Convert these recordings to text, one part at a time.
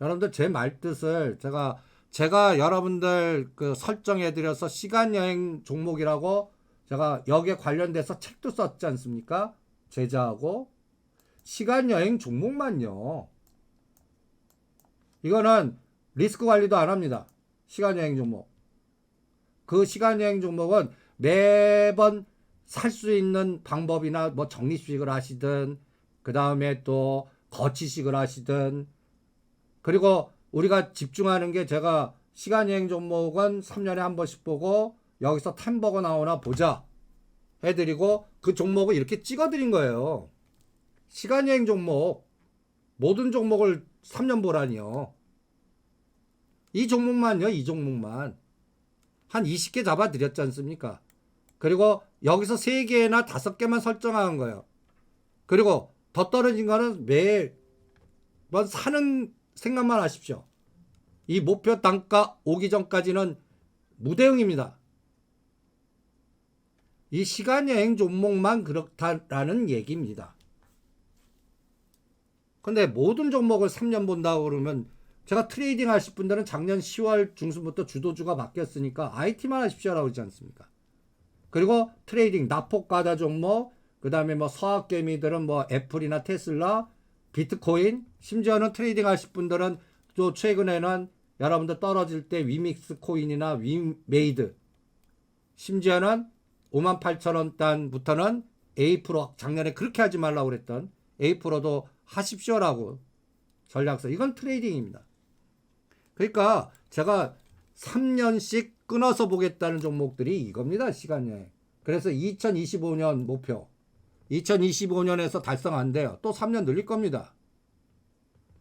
여러분들 제 말뜻을 제가 제가 여러분들 그 설정해 드려서 시간 여행 종목이라고 제가 여기에 관련돼서 책도 썼지 않습니까? 제자하고 시간 여행 종목만요. 이거는 리스크 관리도 안 합니다. 시간 여행 종목. 그 시간 여행 종목은 매번 살 수 있는 방법이나 뭐 적립식을 하시든 그 다음에 또 거치식을 하시든 그리고 우리가 집중하는 게 제가 시간 여행 종목은 3년에 한 번씩 보고 여기서 템버거 나오나 보자 해드리고 그 종목을 이렇게 찍어드린 거예요. 시간 여행 종목 모든 종목을 3년 보라니요. 이 종목만요, 이 종목만. 한 20개 잡아드렸지 않습니까? 그리고 여기서 3개나 5개만 설정한 거예요. 그리고 더 떨어진 거는 매번 사는 생각만 하십시오. 이 목표 단가 오기 전까지는 무대응입니다. 이 시간 여행 종목만 그렇다라는 얘기입니다. 근데 모든 종목을 3년 본다고 그러면 제가 트레이딩 하실 분들은 작년 10월 중순부터 주도주가 바뀌었으니까 IT만 하십시오라고 그러지 않습니까? 그리고 트레이딩 납폭 과다 종목, 그 다음에 뭐 서학개미들은 뭐 애플이나 테슬라, 비트코인, 심지어는 트레이딩 하실 분들은 또 최근에는 여러분들 떨어질 때 위믹스 코인이나 위메이드, 심지어는 58,000원 단부터는 A 프로 작년에 그렇게 하지 말라고 그랬던 A 프로도 하십시오라고 전략서 이건 트레이딩입니다. 그러니까 제가 3년씩 끊어서 보겠다는 종목들이 이겁니다. 시간여행. 그래서 2025년 목표. 2025년에서 달성 안 돼요. 또 3년 늘릴 겁니다.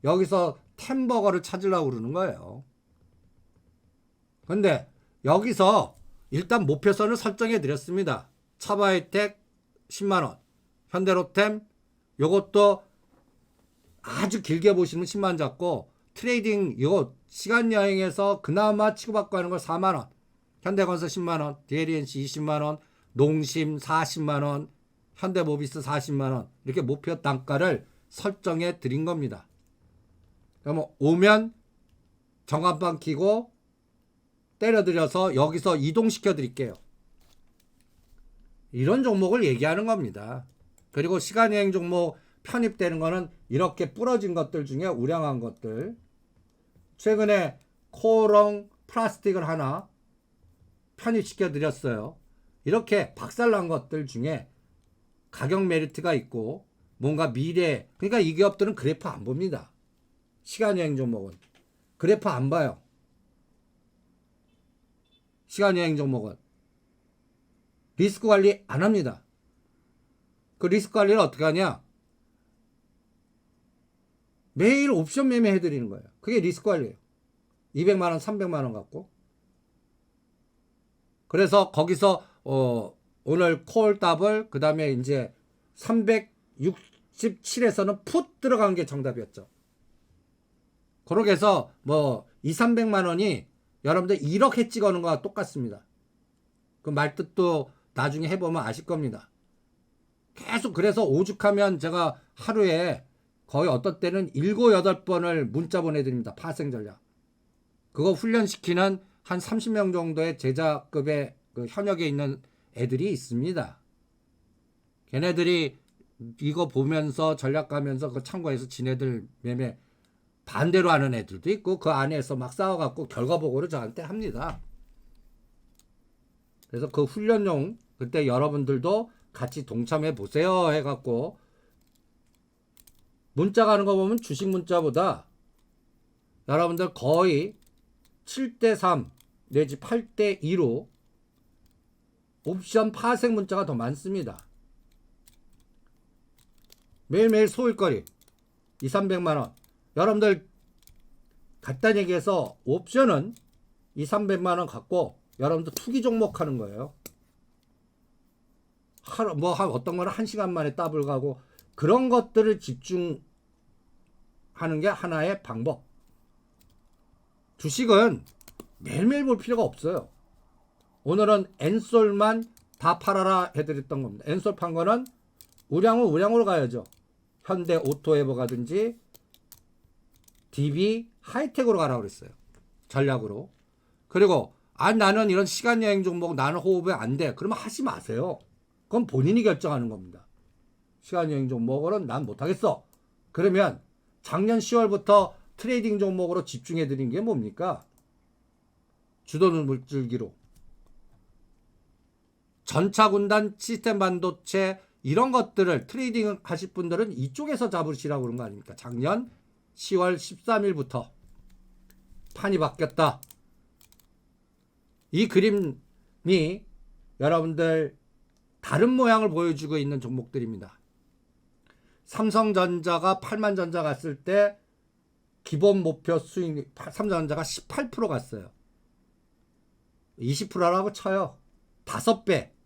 여기서 템버거를 찾으려고 그러는 거예요. 근데 여기서 일단 목표선을 설정해 드렸습니다. 차바이텍 10만원. 현대로템 요것도 아주 길게 보시면 10만 잡고 트레이딩 이거 시간 여행에서 그나마 치고받고 하는 걸 4만 원. 현대건설 10만 원, DLNC 20만 원, 농심 40만 원, 현대모비스 40만 원. 이렇게 목표 단가를 설정해 드린 겁니다. 그러면 오면 정한방 키고 때려드려서 여기서 이동시켜 드릴게요. 이런 종목을 얘기하는 겁니다. 그리고 시간여행 종목 편입되는 거는 이렇게 부러진 것들 중에 우량한 것들. 최근에 코롱 플라스틱을 하나 편입시켜 드렸어요. 이렇게 박살난 것들 중에 가격 메리트가 있고 뭔가 미래 그러니까 이 기업들은 그래프 안 봅니다. 시간여행 종목은 그래프 안 봐요. 시간여행 종목은 리스크 관리 안 합니다. 그 리스크 관리를 어떻게 하냐? 매일 옵션 매매 해드리는 거예요. 그게 리스크 관리예요. 200만 원, 300만 원 갖고. 그래서 거기서 어, 오늘 콜 더블 그 다음에 이제 367에서는 풋 들어간 게 정답이었죠. 그렇게 해서 뭐 2, 300만 원이 여러분들 1억 찍어 놓은 거와 똑같습니다. 그 말뜻도 나중에 해보면 아실 겁니다. 계속 그래서 오죽하면 제가 하루에 거의 어떤 때는 7, 8번을 문자 보내드립니다. 파생 전략. 그거 훈련시키는 한 30명 정도의 제자급의 그 현역에 있는 애들이 있습니다. 걔네들이 이거 보면서 전략 가면서 그 참고해서 지네들 매매 반대로 하는 애들도 있고 그 안에서 막 싸워갖고 결과 보고를 저한테 합니다. 그래서 그 훈련용 그때 여러분들도 같이 동참해 보세요 해갖고 문자 가는 거 보면 주식 문자보다 여러분들 거의 7대 3 내지 8대 2로 옵션 파생 문자가 더 많습니다. 매일매일 소일거리 2, 300만 원. 여러분들 간단히 얘기해서 옵션은 2, 300만 원 갖고 여러분들 투기 종목 하는 거예요. 하루 뭐한 어떤 거는 한 시간 만에 더블 가고 그런 것들을 집중하는 게 하나의 방법. 주식은 매일매일 볼 필요가 없어요. 오늘은 엔솔만 다 팔아라 해드렸던 겁니다. 엔솔 판 거는 우량은 우량으로 가야죠. 현대 오토에버 가든지 DB 하이텍으로 가라고 그랬어요. 전략으로. 그리고 아 나는 이런 시간 여행 종목 나는 호흡이 안 돼. 그러면 하지 마세요. 그건 본인이 결정하는 겁니다. 시간 여행 종목으로는 난 못하겠어. 그러면 작년 10월부터 트레이딩 종목으로 집중해 드린 게 뭡니까? 주도는 물줄기로. 전차 군단 시스템 반도체 이런 것들을 트레이딩 하실 분들은 이쪽에서 잡으시라고 그런 거 아닙니까? 작년 10월 13일부터 판이 바뀌었다. 이 그림이 여러분들 다른 모양을 보여주고 있는 종목들입니다. 삼성전자가 8만 전자 갔을 때 기본 목표 수익 삼성전자가 18% 갔어요. 20%라고 쳐요. 5배.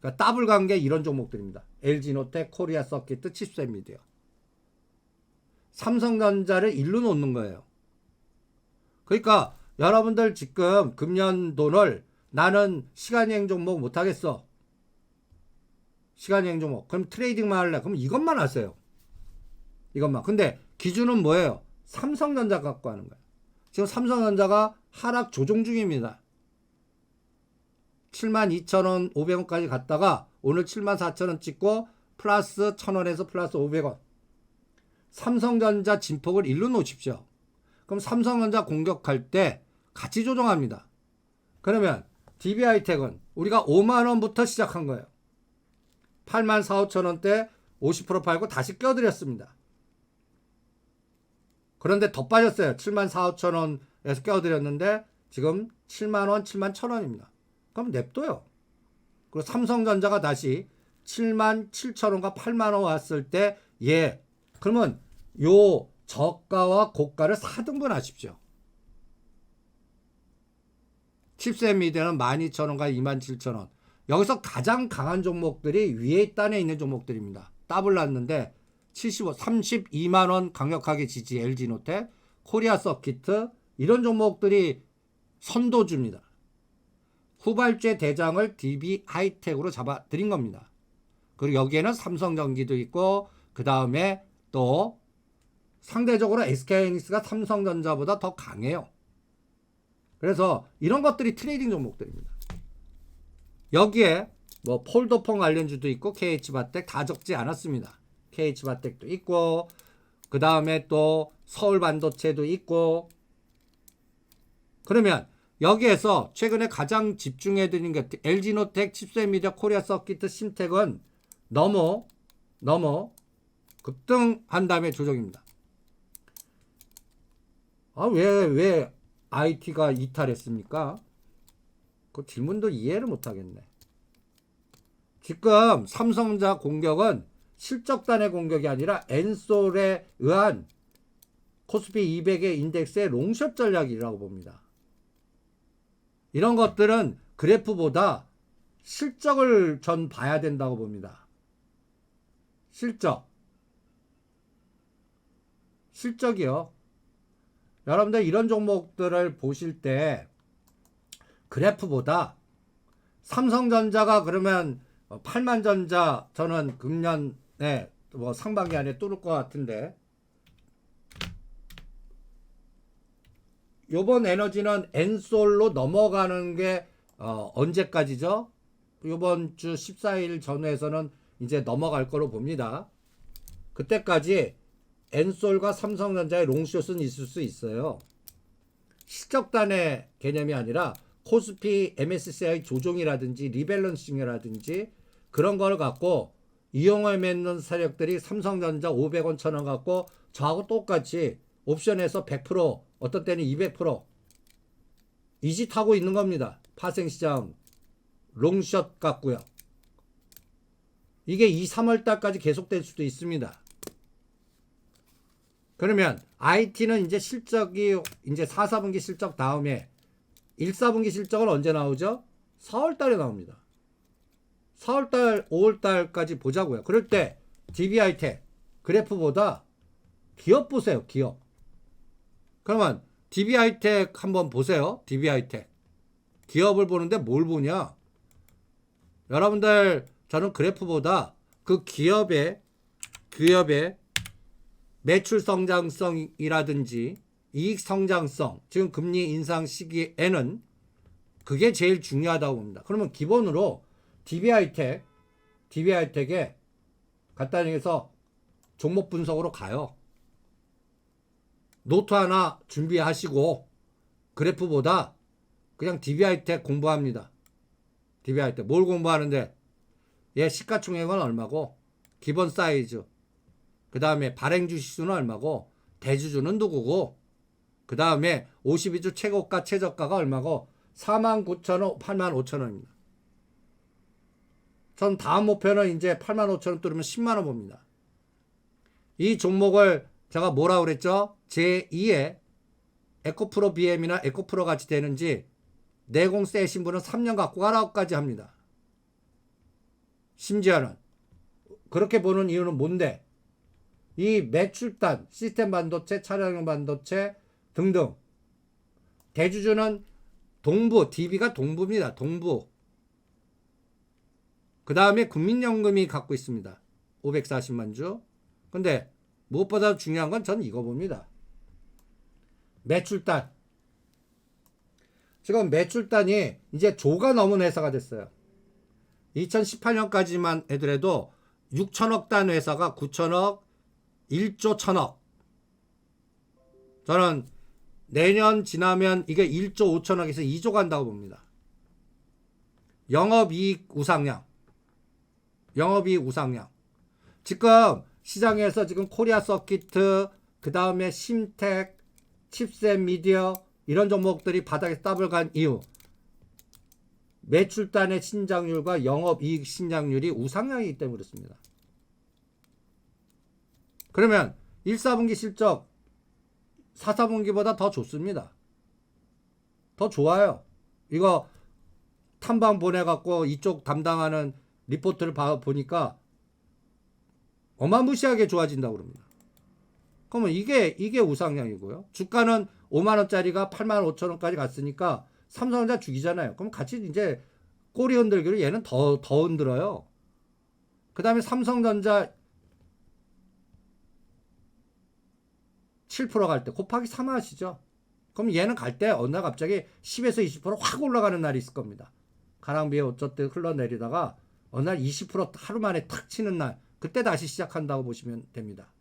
그러니까 더블 관계 이런 종목들입니다. LG노텍, 코리아 서킷, 칩셋미디어. 삼성전자를 일로 놓는 거예요. 그러니까 여러분들 지금 금년돈을 나는 시간여행 종목 못하겠어. 시간여행 종목. 그럼 트레이딩만 할래. 그럼 이것만 하세요. 이것만. 근데 기준은 뭐예요? 삼성전자 갖고 하는 거예요. 지금 삼성전자가 하락 조정 중입니다. 72,000원, 500원까지 갔다가 오늘 74,000원 찍고 플러스 1,000원에서 플러스 500원. 삼성전자 진폭을 일로 놓으십시오. 그럼 삼성전자 공격할 때 같이 조정합니다. 그러면 DB하이텍은 우리가 5만 원부터 시작한 거예요. 8만 4, 5천 원대 50% 팔고 다시 껴드렸습니다. 그런데 더 빠졌어요. 7만 4, 5천 원에서 껴드렸는데 지금 7만 원, 7만 1천 원입니다. 그럼 냅둬요. 그리고 삼성전자가 다시 7만 7천 원과 8만 원 왔을 때 예. 그러면 요 저가와 고가를 4등분 하십시오. 칩셋 미디어는 12,000원과 27,000원. 여기서 가장 강한 종목들이 위에 단에 있는 종목들입니다. 더블 났는데 75, 32만 원 강력하게 지지 LG노텍, 코리아 서키트 이런 종목들이 선도줍니다. 후발주의 대장을 DB 하이텍으로 잡아 드린 겁니다. 그리고 여기에는 삼성전기도 있고 그 다음에 또 상대적으로 SK하이닉스가 삼성전자보다 더 강해요. 그래서 이런 것들이 트레이딩 종목들입니다. 여기에 뭐 폴더폰 관련주도 있고 KH바텍 다 적지 않았습니다. KH바텍도 있고 그 다음에 또 서울반도체도 있고 그러면 여기에서 최근에 가장 집중해 드린 게 LG노텍, 칩셋미디어, 코리아 서키트, 심텍은 너무 너무 급등한 다음에 조정입니다. 아, 왜, 왜 IT가 이탈했습니까? 그 질문도 이해를 못 하겠네. 지금 삼성전자 공격은 실적단의 공격이 아니라 엔솔에 의한 코스피 200의 인덱스의 롱숏 전략이라고 봅니다. 이런 것들은 그래프보다 실적을 전 봐야 된다고 봅니다. 실적. 실적이요. 여러분들 이런 종목들을 보실 때 그래프보다 삼성전자가 그러면 8만 전자 저는 금년에 뭐 상반기 안에 뚫을 것 같은데 요번 에너지는 엔솔로 넘어가는 게 어, 언제까지죠? 요번 주 14일 전후에서는 이제 넘어갈 거로 봅니다. 그때까지 엔솔과 삼성전자의 롱숏은 있을 수 있어요. 실적단의 개념이 아니라 코스피 MSCI 조종이라든지 리밸런싱이라든지 그런 거를 갖고 이용을 맺는 세력들이 삼성전자 500원 천원 갖고 저하고 똑같이 옵션에서 100% 어떤 때는 200% 이짓하고 있는 겁니다. 파생시장 롱숏 같고요. 이게 2, 3월 달까지 계속될 수도 있습니다. 그러면 IT는 이제 실적이 이제 4, 4분기 실적 다음에 1, 4분기 실적은 언제 나오죠? 4월 달에 나옵니다. 4월 달, 5월 달까지 보자고요. 그럴 때 DBI텍 그래프보다 기업 보세요. 기업. 그러면 DBI텍 한번 보세요. DBI텍. 기업을 보는데 뭘 보냐? 여러분들 저는 그래프보다 그 기업의 기업의 매출 성장성이라든지 이익 성장성, 지금 금리 인상 시기에는 그게 제일 중요하다고 봅니다. 그러면 기본으로 DBI텍, DBI텍에 간단히 해서 종목 분석으로 가요. 노트 하나 준비하시고 그래프보다 그냥 DBI텍 공부합니다. DBI텍 뭘 공부하는데 얘 시가총액은 얼마고 기본 사이즈 그 다음에 발행주 지수는 얼마고 대주주는 누구고 그 다음에 52주 최고가 최저가가 얼마고 49,000원 85,000원입니다. 전 다음 목표는 이제 85,000원 뚫으면 10만원 봅니다. 이 종목을 제가 뭐라 그랬죠? 제2의 에코프로 BM이나 에코프로 같이 되는지 내공 세신 분은 3년 갖고 가라고까지 합니다. 심지어는 그렇게 보는 이유는 뭔데? 이 매출단, 시스템 반도체, 차량용 반도체 등등 대주주는 동부, DB가 동부입니다. 동부. 그 다음에 국민연금이 갖고 있습니다. 540만 주. 근데 무엇보다 중요한 건 전 이거 봅니다. 매출단. 지금 매출단이 이제 조가 넘은 회사가 됐어요. 2018년까지만 해더라도 6천억 단 회사가 9천억, 1조 1천억. 저는 내년 지나면 이게 1조 5천억에서 2조 간다고 봅니다. 영업이익 우상향. 영업이익 우상향. 지금 시장에서 지금 코리아 서키트, 그 다음에 심텍, 칩셋 미디어 이런 종목들이 바닥에 더블 간 이유. 매출단의 신장률과 영업이익 신장률이 우상향이기 때문에 그렇습니다. 그러면 1, 4분기 실적 4, 4분기보다 더 좋습니다. 더 좋아요. 이거 탐방 보내갖고 이쪽 담당하는 리포트를 봐, 보니까 어마무시하게 좋아진다고 그럽니다. 그러면 이게, 이게 우상향이고요. 주가는 5만 원짜리가 8만 5천 원까지 갔으니까 삼성전자 죽이잖아요. 그럼 같이 이제 꼬리 흔들기로 얘는 더, 더 흔들어요. 그 다음에 삼성전자 7%갈 때 곱하기 3 하시죠. 그럼 얘는 갈 때 어느 날 갑자기 10에서 20%확 올라가는 날이 있을 겁니다. 가랑비에 어쩌듯 흘러내리다가 어느 날 20% 하루 만에 탁 치는 날 그때 다시 시작한다고 보시면 됩니다.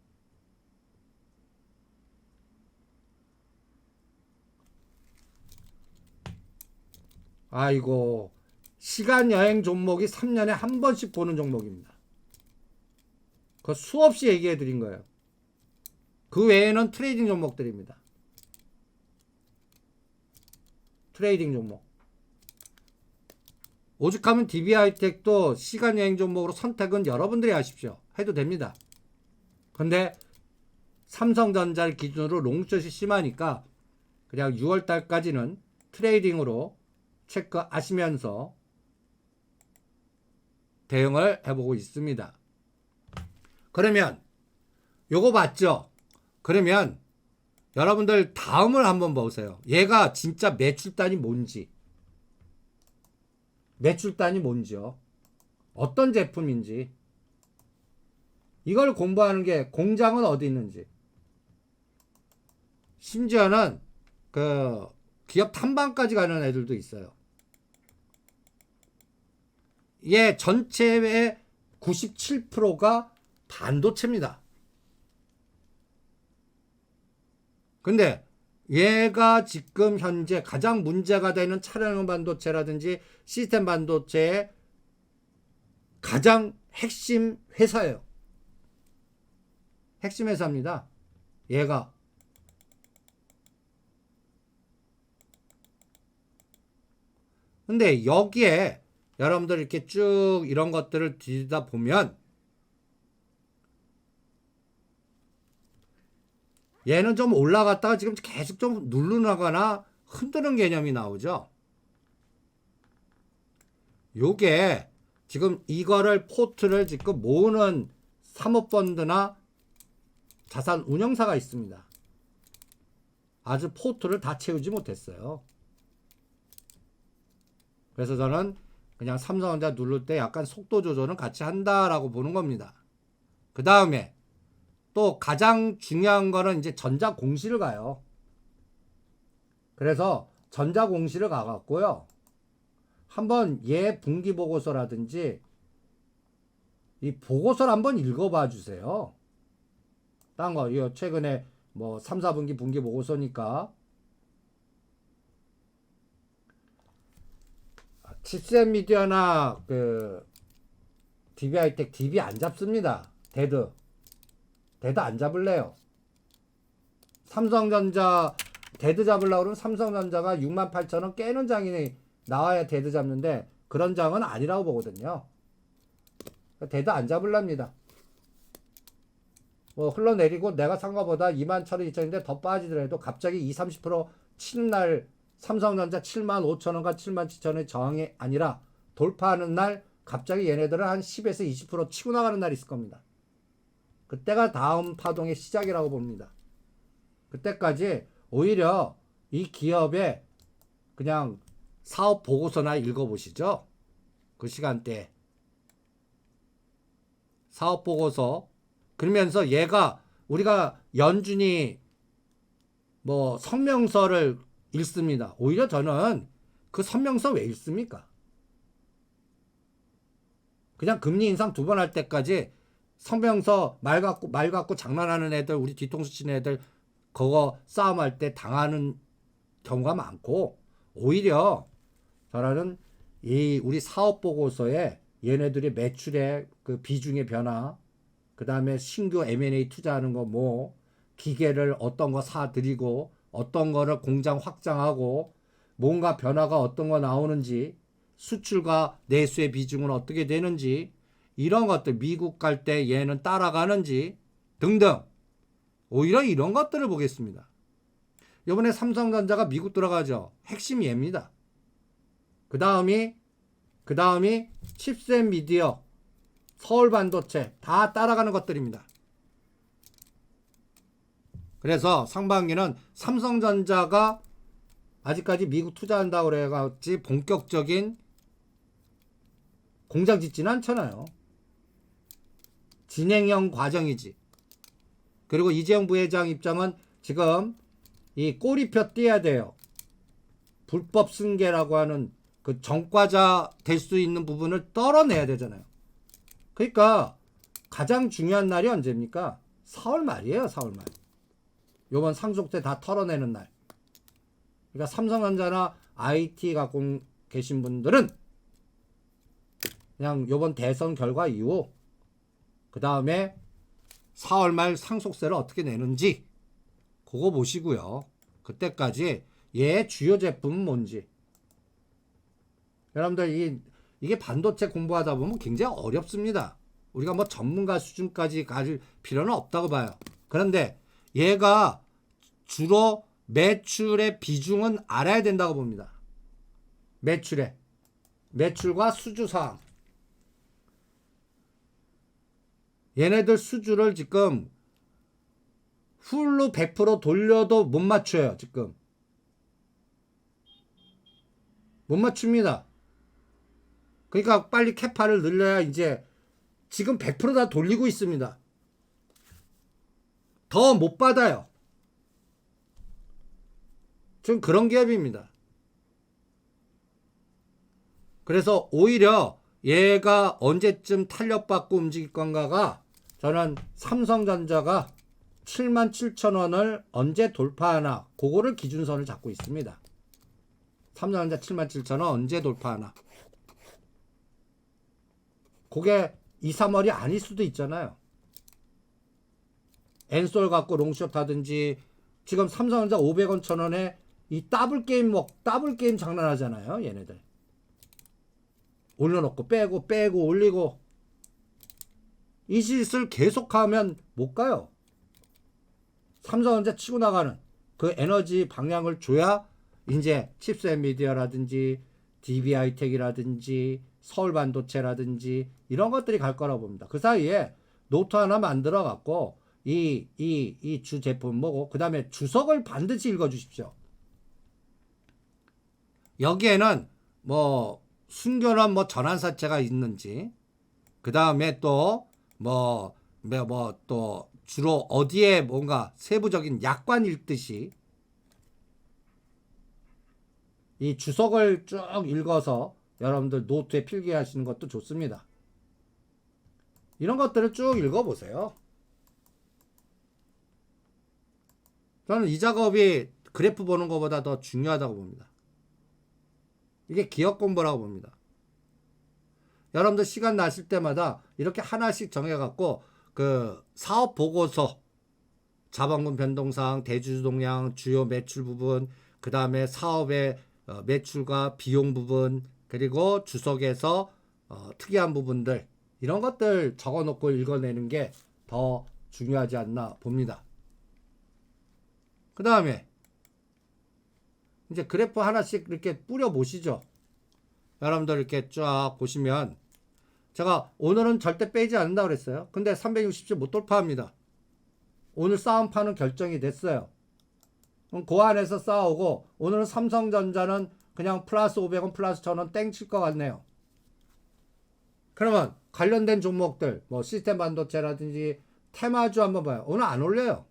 아이고 시간 여행 종목이 3년에 한 번씩 보는 종목입니다. 그 수없이 얘기해 드린 거예요. 그 외에는 트레이딩 종목들입니다. 트레이딩 종목. 오죽하면 DB하이텍도 시간 여행 종목으로 선택은 여러분들이 하십시오. 해도 됩니다. 근데 삼성전자를 기준으로 롱숏이 심하니까 그냥 6월 달까지는 트레이딩으로 체크하시면서 대응을 해보고 있습니다. 그러면 요거 봤죠? 그러면 여러분들 다음을 한번 보세요. 얘가 진짜 매출단이 뭔지. 매출단이 뭔지요. 어떤 제품인지. 이걸 공부하는 게 공장은 어디 있는지. 심지어는 그 기업 탐방까지 가는 애들도 있어요. 얘 전체의 97%가 반도체입니다. 근데 얘가 지금 현재 가장 문제가 되는 차량용 반도체라든지 시스템 반도체의 가장 핵심 회사예요. 핵심 회사입니다. 얘가. 근데 여기에 여러분들 이렇게 쭉 이런 것들을 뒤다 보면 얘는 좀 올라갔다가 지금 계속 좀 누르나거나 흔드는 개념이 나오죠. 요게 지금 이거를 포트를 지금 모으는 사모펀드나 자산 운영사가 있습니다. 아주 포트를 다 채우지 못했어요. 그래서 저는 그냥 삼성전자 누를 때 약간 속도 조절은 같이 한다라고 보는 겁니다. 그 다음에 또 가장 중요한 거는 이제 전자 공시를 가요. 그래서 전자 공시를 가갖고요. 한번 얘 분기 보고서라든지 이 보고서를 한번 읽어봐 주세요. 딴 거, 이거 최근에 뭐 3, 4분기 분기 보고서니까 칩셋 미디어나 그 DB 하이텍 DB 안 잡습니다. 데드. 데드 안 잡을래요. 삼성전자 데드 잡으려고 그러면 삼성전자가 6만 8천 원 깨는 장이 나와야 데드 잡는데 그런 장은 아니라고 보거든요. 데드 안 잡을랍니다. 뭐 흘러내리고 내가 산 거보다 2만 1천 원, 2천인데 더 빠지더라도 갑자기 20, 30% 치는 날 삼성전자 7만 5천 원과 7만 7천 원의 저항이 아니라 돌파하는 날 갑자기 얘네들은 한 10에서 20% 치고 나가는 날이 있을 겁니다. 그때가 다음 파동의 시작이라고 봅니다. 그때까지 오히려 이 기업의 그냥 사업 보고서나 읽어보시죠. 그 시간대. 사업 보고서. 그러면서 얘가 우리가 연준이 뭐 성명서를 읽습니다. 오히려 저는 그 성명서 왜 읽습니까? 그냥 금리 인상 두 번 할 때까지 성명서 말 갖고 말 갖고 장난하는 애들 우리 뒤통수 치는 애들 그거 싸움할 때 당하는 경우가 많고 오히려 저라는 이 우리 사업 보고서에 얘네들이 매출의 그 비중의 변화 그다음에 신규 M&A 투자하는 거 뭐 기계를 어떤 거 사들이고 어떤 거를 공장 확장하고 뭔가 변화가 어떤 거 나오는지 수출과 내수의 비중은 어떻게 되는지 이런 것들 미국 갈 때 얘는 따라가는지 등등 오히려 이런 것들을 보겠습니다. 이번에 삼성전자가 미국 들어가죠. 핵심 얘입니다. 그 다음이 그 다음이 칩셋 미디어, 서울 반도체 다 따라가는 것들입니다. 그래서 상반기는 삼성전자가 아직까지 미국 투자한다고 그래가지 본격적인 공장 짓지는 않잖아요. 진행형 과정이지. 그리고 이재용 부회장 입장은 지금 이 꼬리표 띄어야 돼요. 불법 승계라고 하는 그 정과자 될 수 있는 부분을 떨어내야 되잖아요. 그러니까 가장 중요한 날이 언제입니까? 4월 말이에요, 4월 말. 요번 상속세 다 털어내는 날. 그러니까 삼성전자나 IT 갖고 계신 분들은 그냥 요번 대선 결과 이후 그 다음에 4월 말 상속세를 어떻게 내는지 그거 보시고요. 그때까지 얘 주요 제품은 뭔지. 여러분들 이 이게 반도체 공부하다 보면 굉장히 어렵습니다. 우리가 뭐 전문가 수준까지 갈 필요는 없다고 봐요. 그런데 얘가 주로 매출의 비중은 알아야 된다고 봅니다. 매출에 매출과 수주 사항. 얘네들 수주를 지금 풀로 100% 돌려도 못 맞춰요, 지금. 못 맞춥니다. 그러니까 빨리 캐파를 늘려야 이제 지금 100%다 돌리고 있습니다. 더 못 받아요. 지금 그런 기업입니다. 그래서 오히려 얘가 언제쯤 탄력받고 움직일 건가가 저는 삼성전자가 7만 7천 원을 언제 돌파하나 그거를 기준선을 잡고 있습니다. 삼성전자 7만 7천 원 언제 돌파하나 그게 2, 3월이 아닐 수도 있잖아요. 엔솔 갖고 롱숏 하든지 지금 삼성전자 500원 천 원에 이 더블 게임 먹 더블 게임 장난하잖아요. 얘네들 올려놓고 빼고 빼고 올리고 이 짓을 계속하면 못 가요. 삼성전자 치고 나가는 그 에너지 방향을 줘야 이제 칩셋 미디어라든지 DB하이텍이라든지 서울 반도체라든지 이런 것들이 갈 거라고 봅니다. 그 사이에 노트 하나 만들어 갖고 이 이 이 주 제품 뭐고 그 다음에 주석을 반드시 읽어 주십시오. 여기에는 뭐 순결한 뭐 전환사체가 있는지 그 다음에 또 뭐 뭐 또 주로 어디에 뭔가 세부적인 약관 읽듯이 이 주석을 쭉 읽어서 여러분들 노트에 필기하시는 것도 좋습니다. 이런 것들을 쭉 읽어보세요. 저는 이 작업이 그래프 보는 것보다 더 중요하다고 봅니다. 이게 기억 공부라고 봅니다. 여러분들 시간 나실 때마다 이렇게 하나씩 정해갖고 그 사업 보고서 자본금 변동사항, 대주주 동향, 주요 매출 부분, 그 다음에 사업의 어, 매출과 비용 부분, 그리고 주석에서 어, 특이한 부분들 이런 것들 적어놓고 읽어내는 게 더 중요하지 않나 봅니다. 그 다음에 이제 그래프 하나씩 이렇게 뿌려 보시죠. 여러분들 이렇게 쫙 보시면 제가 오늘은 절대 빼지 않는다 그랬어요. 근데 360주 못 돌파합니다. 오늘 싸움판은 결정이 됐어요. 그럼 그 안에서 싸우고 오늘은 삼성전자는 그냥 플러스 500원 플러스 1000원 땡칠 것 같네요. 그러면 관련된 종목들 뭐 시스템 반도체라든지 테마주 한번 봐요. 오늘 안 올려요.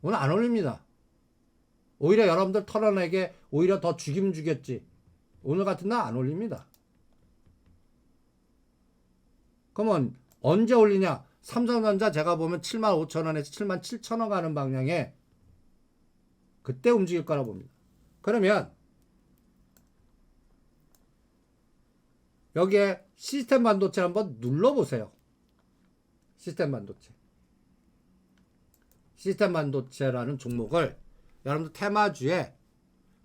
오늘 안 올립니다. 오히려 여러분들 털어내게 오히려 더 죽임 죽였지. 오늘 같은 날 안 올립니다. 그러면 언제 올리냐? 삼성전자 제가 보면 7만 5천 원에서 7만 7천 원 가는 방향에 그때 움직일 거라 봅니다. 그러면 여기에 시스템 반도체 한번 눌러보세요. 시스템 반도체. 시스템 반도체라는 종목을 여러분들 테마주에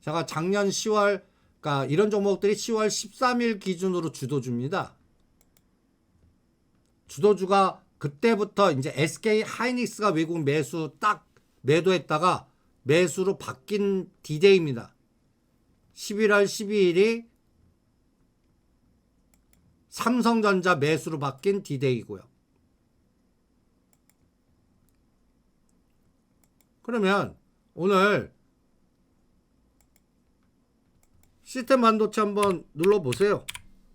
제가 작년 10월 그러니까 이런 종목들이 10월 13일 기준으로 주도주입니다. 주도주가 그때부터 이제 SK 하이닉스가 외국 매수 딱 매도했다가 매수로 바뀐 디데이입니다. 11월 12일이 삼성전자 매수로 바뀐 디데이고요. 그러면 오늘 시스템 반도체 한번 눌러보세요.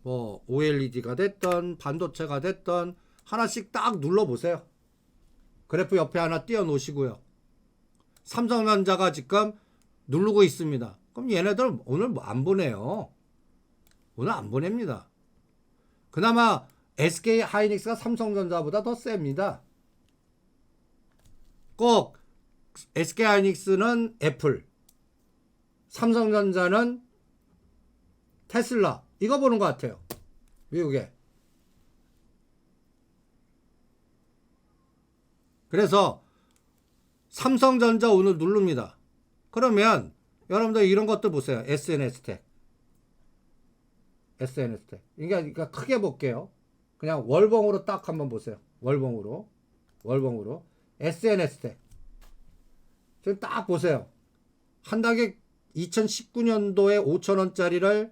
뭐 OLED가 됐던 반도체가 됐던 하나씩 딱 눌러보세요. 그래프 옆에 하나 띄워 놓으시고요. 삼성전자가 지금 누르고 있습니다. 그럼 얘네들 오늘 뭐안 보내요. 오늘 안 보냅니다. 그나마 SK 하이닉스가 삼성전자보다 더 셉니다. 꼭 SK 하이닉스는 애플, 삼성전자는 테슬라 이거 보는 것 같아요. 미국에. 그래서 삼성전자 오늘 누릅니다. 그러면 여러분들 이런 것도 보세요. SNS 텍. SNS 텍. 그러니까 크게 볼게요. 그냥 월봉으로 딱 한번 보세요. 월봉으로. 월봉으로. SNS 텍. 지금 딱 보세요. 한 달에 2019년도에 5천원짜리를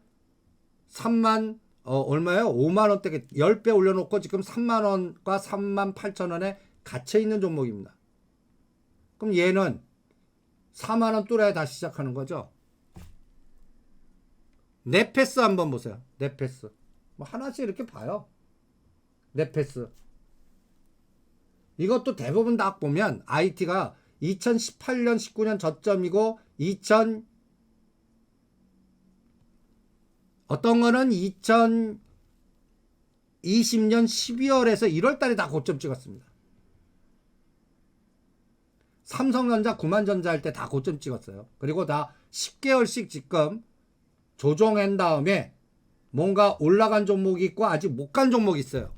3만 어, 얼마예요? 5만 원대 10배 올려놓고 지금 3만 원과 3만 8천 원에 갇혀 있는 종목입니다. 그럼 얘는 4만 원 뚫어야 다시 시작하는 거죠. 네페스 한번 보세요. 네페스. 뭐 하나씩 이렇게 봐요. 네페스. 이것도 대부분 딱 보면 IT가 2018년 19년 저점이고 2000 어떤 거는 2020년 12월에서 1월 달에 다 고점 찍었습니다. 삼성전자, 구만전자 할 때 다 고점 찍었어요. 그리고 다 10개월씩 지금 조정한 다음에 뭔가 올라간 종목이 있고 아직 못 간 종목이 있어요.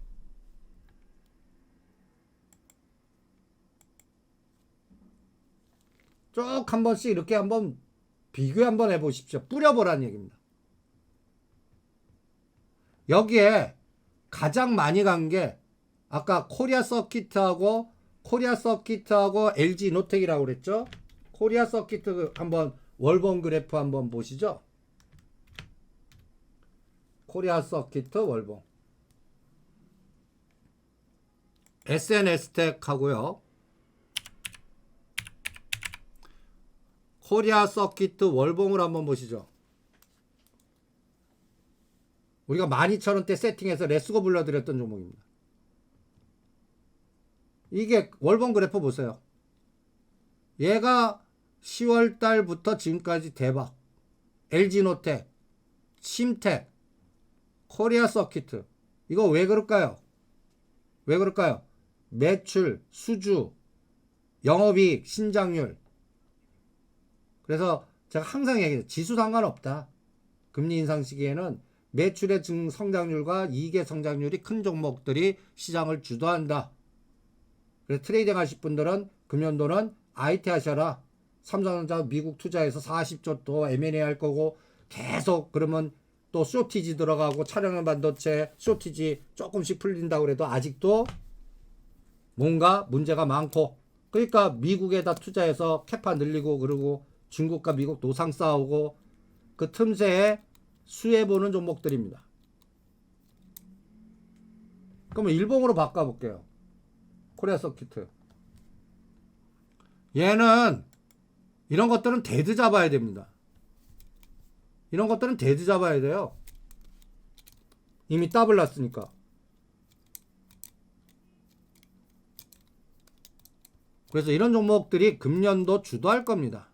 쭉 한 번씩 이렇게 한번 비교 한번 해보십시오. 뿌려보라는 얘기입니다. 여기에 가장 많이 간 게 아까 코리아 서키트하고 코리아 서키트하고 LG 노텍이라고 그랬죠? 코리아 서키트 한번 월봉 그래프 한번 보시죠. 코리아 서키트 월봉. SNS 텍 하고요. 코리아 서키트 월봉을 한번 보시죠. 우리가 12,000원대 세팅해서 레스고 불러드렸던 종목입니다. 이게 월봉 그래프 보세요. 얘가 10월 달부터 지금까지 대박. LG노텍, 심텍, 코리아 서키트. 이거 왜 그럴까요? 왜 그럴까요? 매출, 수주, 영업이익, 신장률. 그래서 제가 항상 얘기해요. 지수 상관없다. 금리 인상 시기에는 매출의 증 성장률과 이익의 성장률이 큰 종목들이 시장을 주도한다. 그래서 트레이딩 하실 분들은 금년도는 IT 하셔라. 삼성전자 미국 투자해서 40조 또 M&A 할 거고 계속 그러면 또 쇼티지 들어가고 차량용 반도체 쇼티지 조금씩 풀린다고 그래도 아직도 뭔가 문제가 많고 그러니까 미국에다 투자해서 캐파 늘리고 그러고 중국과 미국 노상 싸우고 그 틈새에 수혜 보는 종목들입니다. 그러면 일봉으로 바꿔볼게요. 코리아 서키트. 얘는 이런 것들은 데드 잡아야 됩니다. 이런 것들은 데드 잡아야 돼요. 이미 더블 났으니까. 그래서 이런 종목들이 금년도 주도할 겁니다.